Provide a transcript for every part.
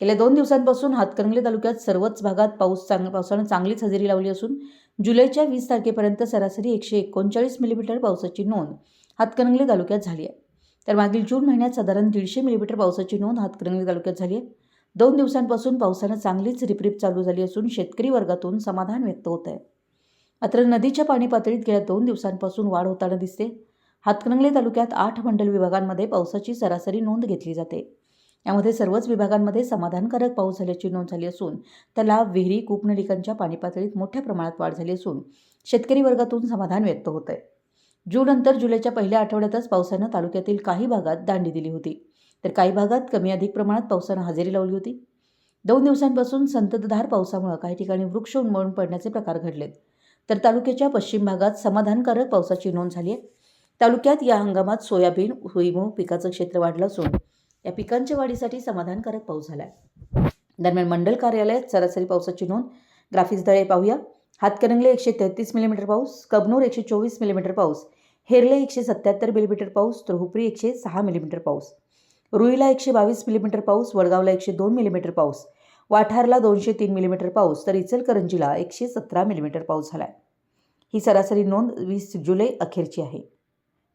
गेल्या दोन दिवसांपासून हातकणंगले तालुक्यात सर्वच भागात पाऊस चांग पावसानं चांगलीच हजेरी लावली असून जुलैच्या वीस तारखेपर्यंत सरासरी एकशे एकोणचाळीस मिलीमीटर पावसाची नोंद हातकणंगले तालुक्यात झाली आहे. तर मागील जून महिन्यात साधारण दीडशे मिलीमीटर पावसाची नोंद हातकणंगले तालुक्यात झाली आहे. दोन दिवसांपासून पावसानं चांगलीच रिपरिप चालू झाली असून शेतकरी वर्गातून समाधान व्यक्त होत आहे. मात्र नदीच्या पाणी पातळीत गेल्या दोन दिवसांपासून वाढ होताना दिसते. हातकणंगले तालुक्यात आठ मंडल विभागांमध्ये पावसाची सरासरी नोंद घेतली जाते. यामध्ये सर्वच विभागांमध्ये समाधानकारक पाऊस झाल्याची नोंद झाली असून त्याला विहिरी कूपनलिकांच्या पाणी पातळीत मोठ्या प्रमाणात वाढ झाली असून शेतकरी वर्गातून समाधान व्यक्त होत आहे. जून नंतर जुलैच्या पहिल्या आठवड्यातच पावसानं तालुक्यातील काही भागात दांडी दिली होती. तर काही भागात कमी अधिक प्रमाणात पावसानं हजेरी लावली होती. दोन दिवसांपासून संततधार पावसामुळे काही ठिकाणी वृक्ष उन्मळून पडण्याचे प्रकार घडलेत. तर तालुक्याच्या पश्चिम भागात समाधानकारक पावसाची नोंद झाली आहे. तालुक्यात या हंगामात सोयाबीन भुईमूग पिकाचं क्षेत्र वाढलं असून या पिकांच्या वाढीसाठी समाधानकारक पाऊस झाला आहे दरम्यान मंडल कार्यालयात सरासरी पावसाची नोंद. ग्राफिक्स दळे पाहूया. हातकणंगले एकशे तेहतीस मिलीमीटर पाऊस कबनूर एकशे चोवीस मिलीमीटर पाऊस हेरले एकशे सत्याहत्तर मिलीमीटर पाऊस तर हुपरी एकशे सहा मिलीमीटर पाऊस रुईला एकशे बावीस मिलीमीटर पाऊस वडगावला एकशे दोन मिलीमीटर पाऊस वाठारला दोनशे तीन मिलीमीटर पाऊस तर इचलकरंजीला एकशे सतरा मिलीमीटर पाऊस झाला आहे ही सरासरी नोंद वीस जुलै अखेरची आहे.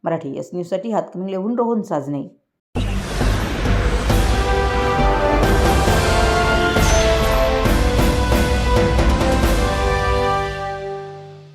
मराठी एस न्यूजसाठी हातकणंगलेहून रोहन साजणे